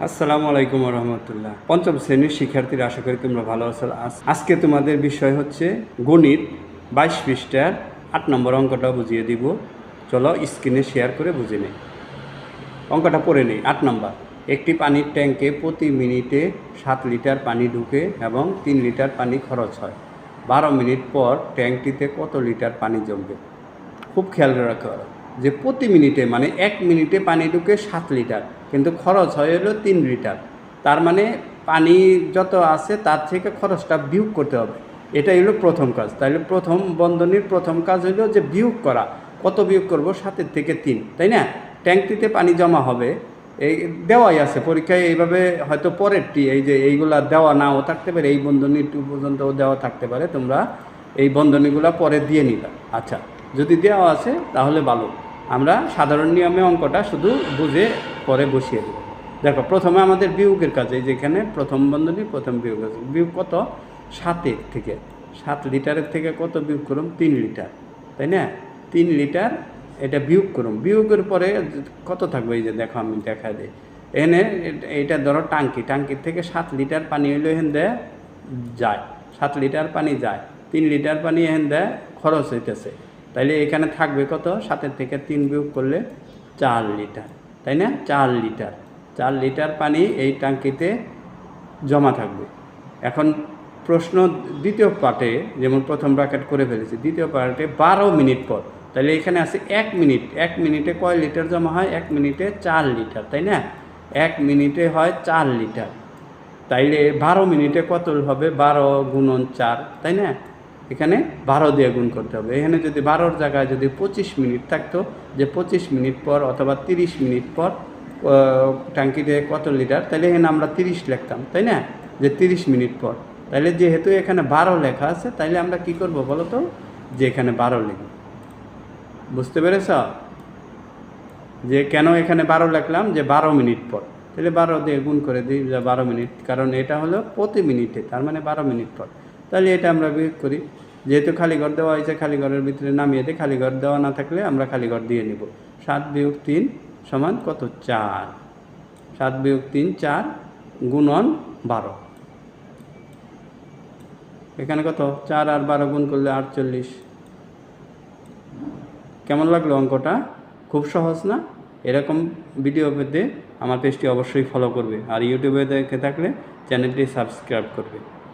আসসালামু আলাইকুম রহমতুল্লাহ পঞ্চম শ্রেণির শিক্ষার্থীরা আশা করি তোমরা ভালো আছো। আজ- আজকে তোমাদের বিষয় হচ্ছে গণিত। বাইশ পৃষ্ঠার আট নম্বর অঙ্কটা বুঝিয়ে দিব। চলো স্ক্রিনে শেয়ার করে বুঝে নেই। অঙ্কটা পড়ে নেই। আট নম্বর। একটি পানির ট্যাঙ্কে প্রতি মিনিটে সাত লিটার পানি ঢুকে এবং তিন লিটার পানি খরচ হয়। বারো মিনিট পর ট্যাঙ্কটিতে কত লিটার পানি জমবে? খুব খেয়াল রাখা যে প্রতি মিনিটে মানে এক মিনিটে পানি ঢুকে সাত লিটার, কিন্তু খরচ হয় হলো তিন লিটার। তার মানে পানি যত আছে তার থেকে খরচটা বিয়োগ করতে হবে। এটাই হলো প্রথম কাজ। তাহলে প্রথম বন্ধনীর প্রথম কাজ হলো যে বিয়োগ করা। কত বিয়োগ করব? সাতের থেকে তিন, তাই না? ট্যাঙ্কটিতে পানি জমা হবে। এই দেওয়াই আছে। পরীক্ষায় এইভাবে হয়তো পরেরটি, এই যে এইগুলা দেওয়া নাও থাকতে পারে, এই বন্ধনী টু পর্যন্ত দেওয়া থাকতে পারে। তোমরা এই বন্ধনীগুলো পরে দিয়ে নিবা। আচ্ছা যদি দেওয়া আছে তাহলে ভালো। আমরা সাধারণ নিয়মে অঙ্কটা শুধু বুঝে, পরে বসিয়ে দেব। দেখো, প্রথমে আমাদের বিয়োগের কাজ যেখানে প্রথম বন্ধনী, প্রথম বিয়োগ আছে। বিয়োগ কত? সাতের থেকে। সাত লিটারের থেকে কত বিয়োগ করুন তিন লিটার। তাই না? তিন লিটার, এটা বিয়োগ করুন বিয়োগের পরে কত থাকবে? এই যে দেখো, আমি দেখা দিই। এনে এটা ধরো টাঙ্কি। টাঙ্কির থেকে সাত লিটার পানি হইল এখান যায়। সাত লিটার পানি যায়। তিন লিটার পানি এখান দিয়ে খরচ হইতেছে। তাইলে এখানে থাকবে কত? সাতের থেকে তিন বিয়োগ করলে চার লিটার, তাই না? চার লিটার। চার লিটার পানি এই টাঙ্কিতে জমা থাকবে। এখন প্রশ্ন দ্বিতীয় পার্টে, যেমন প্রথম ব্র্যাকেট করে ফেলেছি, দ্বিতীয় পার্টে বারো মিনিট পর তাহলে এখানে আছে এক মিনিট। এক মিনিটে কয় লিটার জমা হয়? এক মিনিটে চার লিটার, তাই না? এক মিনিটে হয় চার লিটার। তাইলে বারো মিনিটে কত হবে? বারো গুণন চার, তাই না? এখানে বারো দিয়ে গুণ করতে হবে। এখানে যদি বারোর জায়গায় যদি পঁচিশ মিনিট থাকতো, যে পঁচিশ মিনিট পর অথবা তিরিশ মিনিট পর ট্যাঙ্কিতে কত লিটার, তাহলে এখানে আমরা তিরিশ লিখতাম, তাই না? যে তিরিশ মিনিট পর। তাহলে যেহেতু এখানে বারো লেখা আছে তাইলে আমরা কি করব বলো তো? যে এখানে বারো লিখব। বুঝতে পেরেছ? যে কেন এখানে বারো লিখলাম? যে বারো মিনিট পর। তাহলে বারো দিয়ে গুণ করে দিই বারো মিনিট। কারণ এটা হলো প্রতি মিনিটে, তার মানে বারো মিনিট পর। তাহলে এটা আমরা বিয়োগ করি। যেহেতু খালি ঘর দেওয়া হয়েছে খালি ঘরের ভিতরে নামিয়ে দিই খালি ঘর দেওয়া না থাকলে আমরা খালি ঘর দিয়ে নেব। সাত বিয়োগ তিন সমান কত? চার। সাত বিয়োগ তিন, চার গুণন বারো। এখানে কত? চার আর বারো গুণ করলে আটচল্লিশ। কেমন লাগল অঙ্কটা? খুব সহজ না? এরকম ভিডিও পেতে আমার পেজটি অবশ্যই ফলো করবে। আর ইউটিউবে দেখে থাকলে চ্যানেলটি সাবস্ক্রাইব করবে।